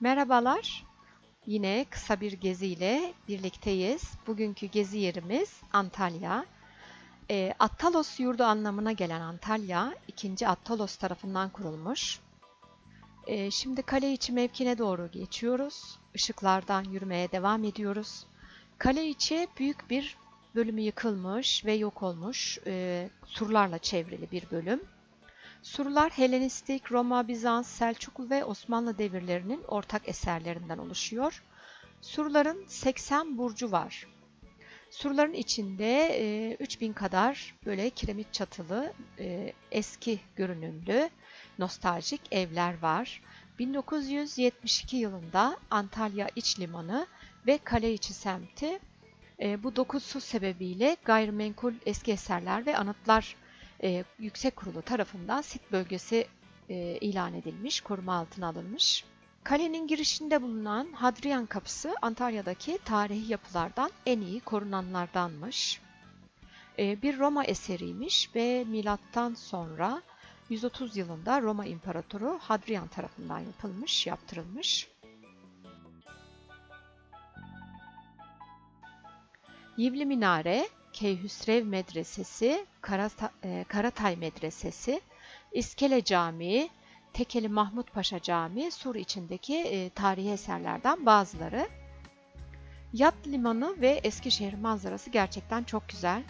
Merhabalar. Yine kısa bir geziyle birlikteyiz. Bugünkü gezi yerimiz Antalya. E, Attalos yurdu anlamına gelen Antalya, 2. Attalos tarafından kurulmuş. E, şimdi kale içi mevkine doğru geçiyoruz. Işıklardan yürümeye devam ediyoruz. Kale içi büyük bir bölümü yıkılmış ve yok olmuş e, surlarla çevrili bir bölüm. Surlar Helenistik, Roma, Bizans, Selçuklu ve Osmanlı devirlerinin ortak eserlerinden oluşuyor. Surların 80 burcu var. Surların içinde e, 3000 kadar böyle kiremit çatılı, e, eski görünümlü, nostaljik evler var. 1972 yılında Antalya İç Limanı ve Kaleiçi semti e, bu dokuz su sebebiyle gayrimenkul eski eserler ve anıtlar e, Yüksek Kurulu tarafından sit bölgesi e, ilan edilmiş, koruma altına alınmış. Kalenin girişinde bulunan Hadrian Kapısı Antalya'daki tarihi yapılardan en iyi korunanlardanmış. E, bir Roma eseriymiş ve milattan sonra 130 yılında Roma İmparatoru Hadrian tarafından yapılmış, yaptırılmış. Yivli Minare, Keyhüsrev Medresesi, e, Karatay Medresesi, İskele Camii, Tekeli Mahmut Paşa Camii, Sur içindeki e, tarihi eserlerden bazıları. Yat limanı ve Eskişehir manzarası gerçekten çok güzel.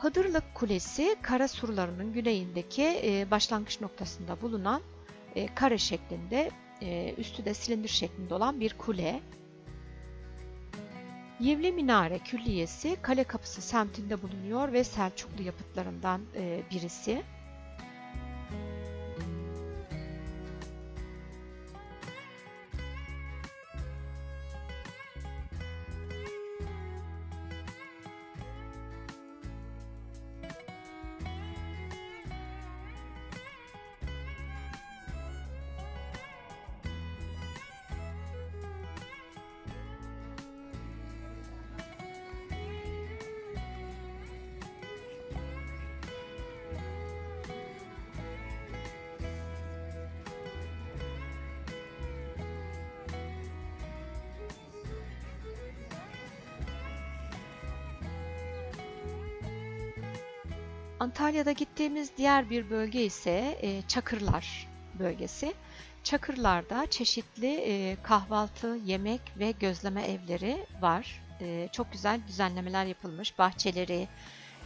Hıdırlık Kulesi kara surlarının güneyindeki e, başlangıç noktasında bulunan e, kare şeklinde, e, üstü de silindir şeklinde olan bir kule. Yivli Minare Külliyesi Kale Kapısı semtinde bulunuyor ve Selçuklu yapıtlarından e, birisi. Antalya'da gittiğimiz diğer bir bölge ise e, Çakırlar bölgesi. Çakırlar'da çeşitli e, kahvaltı, yemek ve gözleme evleri var. E, çok güzel düzenlemeler yapılmış. Bahçeleri,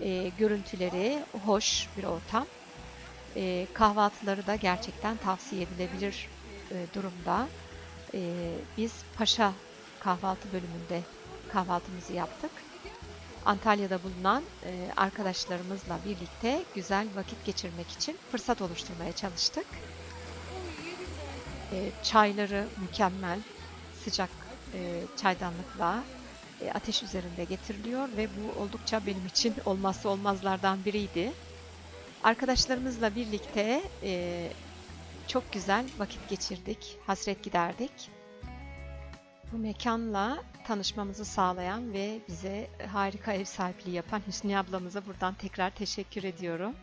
e, görüntüleri hoş bir ortam. E, kahvaltıları da gerçekten tavsiye edilebilir e, durumda. E, biz Paşa kahvaltı bölümünde kahvaltımızı yaptık. Antalya'da bulunan e, arkadaşlarımızla birlikte güzel vakit geçirmek için fırsat oluşturmaya çalıştık. E, çayları mükemmel, sıcak e, çaydanlıkla ateş üzerinde getiriliyor ve bu oldukça benim için olmazsa olmazlardan biriydi. Arkadaşlarımızla birlikte çok güzel vakit geçirdik, hasret giderdik. Bu mekanla tanışmamızı sağlayan ve bize harika ev sahipliği yapan Hüsniye ablamıza buradan tekrar teşekkür ediyorum.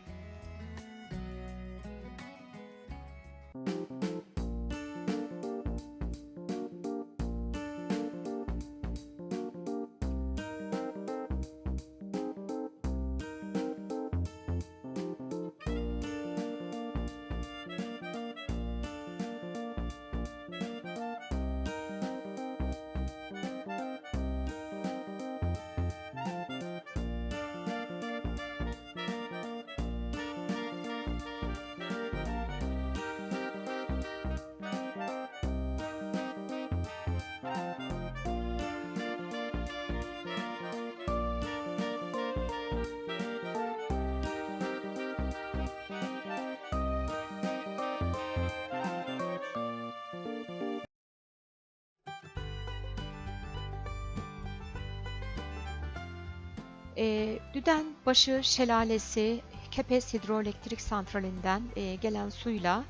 E, Düdenbaşı Şelalesi Kepez Hidroelektrik Santrali'nden e, gelen suyla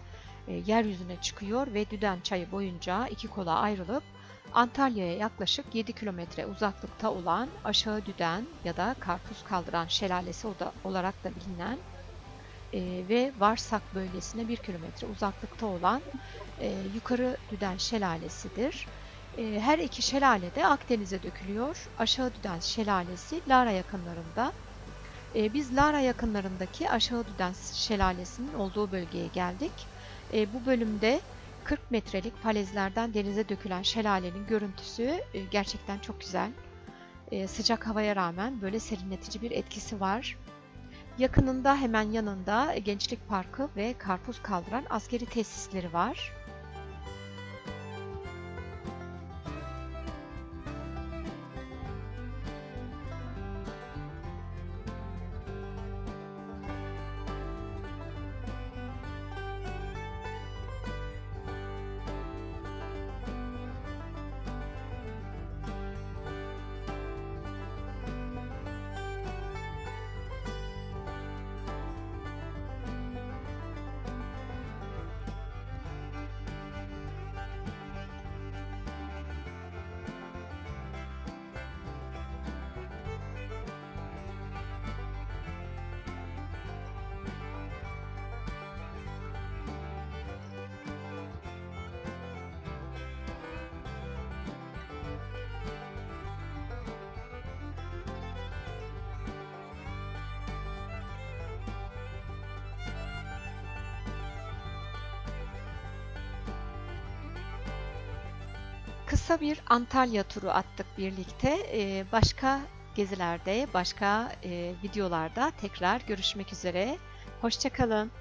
e, yeryüzüne çıkıyor ve Düden Çayı boyunca iki kola ayrılıp Antalya'ya yaklaşık 7 kilometre uzaklıkta olan Aşağı Düden ya da Karpuz Kaldıran Şelalesi olarak da bilinen e, ve Varsak bölgesine 1 kilometre uzaklıkta olan e, Yukarı Düden Şelalesi'dir. E, her iki şelale de Akdeniz'e dökülüyor. Aşağı Düden Şelalesi Lara yakınlarında. E, biz Lara yakınlarındaki Aşağı Düden Şelalesi'nin olduğu bölgeye geldik. E, bu bölümde 40 metrelik falezlerden denize dökülen şelalenin görüntüsü e, gerçekten çok güzel. E, sıcak havaya rağmen böyle serinletici bir etkisi var. Yakınında hemen yanında Gençlik Parkı ve karpuz kaldıran askeri tesisleri var. Kısa bir Antalya turu attık birlikte. Ee, Başka gezilerde, başka e, videolarda tekrar görüşmek üzere. Hoşçakalın.